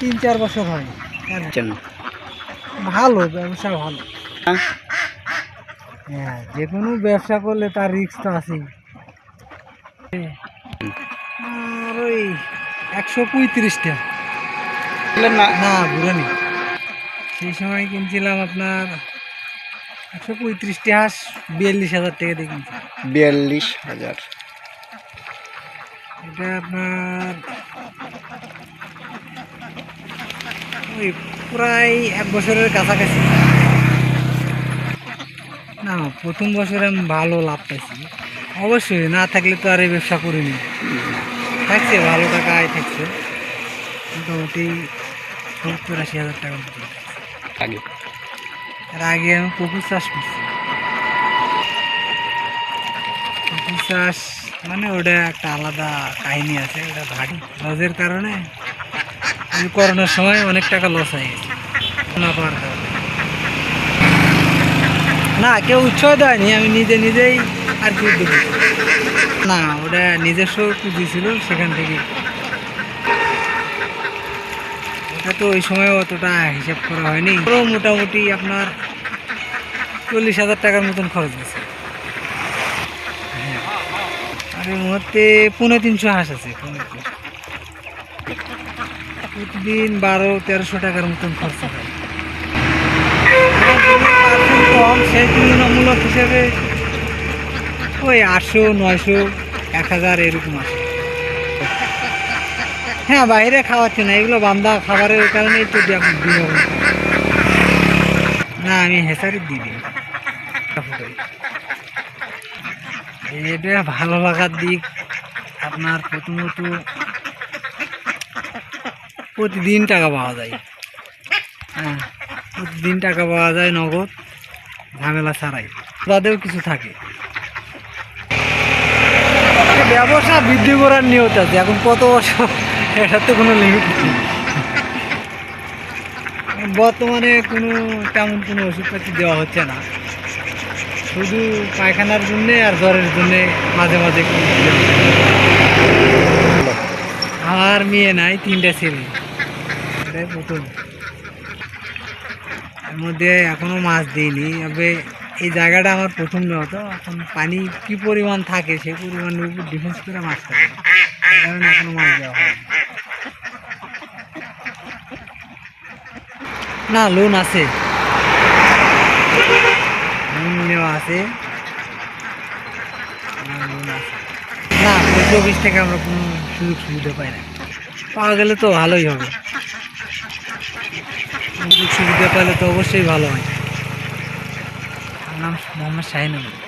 তিন চার বছর হয়। ভালো ব্যবসা ভালো। হ্যাঁ। যে কোনো ব্যবসা করলে তার রিস্ক তো আছেই। আর ওই একশো পঁয়ত্রিশটা। না। না বুড়ানি। সেই সময় কিনছিলাম আপনার একশো পঁয়ত্রিশটি হাঁস বিয়াল্লিশ হাজার টাকা দিয়ে কিনছি বিয়াল্লিশ হাজার। এটা আপনার ওই প্রায় এক বছরের কাছাকাছি। না প্রথম বছরে আমি ভালো লাভ পাইছি। অবশ্যই না থাকলে তো আর এই ব্যবসা করিনি। থাকছে ভালো টাকা আয় থাকছে। মোটামুটি সত্তর আশি হাজার টাকা মতো। থাকছে। আগে আমি পুকুর চাষ করছি। পুকুর চাষ মানে ওটা একটা আলাদা কাহিনী আছে ওটা ভারী। লসের কারণে করোনার সময় অনেক টাকা লস হয়ে গেছে। না পাওয়ার না, কেউ উৎসাহ দেয়নি, আমি নিজে নিজেই আর কি না, ওটা নিজস্ব পুঁজি ছিল, সেখান থেকে। ওটা তো ওই সময় অতটা হিসাব করা হয়নি। পুরো মোটামুটি আপনার চল্লিশ হাজার টাকার মতন খরচ হ্যাঁ। আর এই মুহূর্তে পনেরো তিনশো হাঁস আছে পনেরো তিনশো। প্রতিদিন বারো, তেরোশো টাকার মতন খরচা হয়। কম সেই তুলনামূলক হিসেবে ওই আটশো, নয়শো, এক হাজার এরকম আসে। হ্যাঁ বাইরে খাওয়াচ্ছে না এগুলো বান্ধা খাবারের কারণে তো না, আমি হেসারি দিই দিই এটা ভালো লাগার দিক, আপনার প্রথমত প্রতিদিন টাকা পাওয়া যায়। হ্যাঁ প্রতিদিন টাকা পাওয়া যায় নগদ, ঝামেলা ছাড়াই। তাদেরও কিছু থাকে। ব্যবসা বৃদ্ধি করার নিয়ত আছে, এখন কত বছর এটার তো কোনো লিমিট নেই। বর্তমানে কোনো তেমন কোনো ওষুধপাতি দেওয়া হচ্ছে না। শুধু পায়খানার জন্যে আর জ্বরের জন্যে মাঝে মাঝে আমার মেয়ে নাই, তিনটা ছেলে। এটাই প্রথম। এর মধ্যে এখনও মাছ দিইনি, তবে এই জায়গাটা আমার প্রথম নেওয়া, তো এখন পানি কি পরিমাণ থাকে সেই পরিমাণের উপর ডিফেন্স করে মাছ থাকে। এই কারণে এখনও মাছ দেওয়া হয় না লোন আছে। লোন নেওয়া আছে। লোন আছে। না অফিস থেকে আমরা কোনো সুযোগ সুবিধা পাই না। পাওয়া গেলে তো ভালোই হবে। সুযোগ সুবিধা পেলে তো অবশ্যই ভালো হয়। আমার নাম মোহাম্মদ শাহিন আলম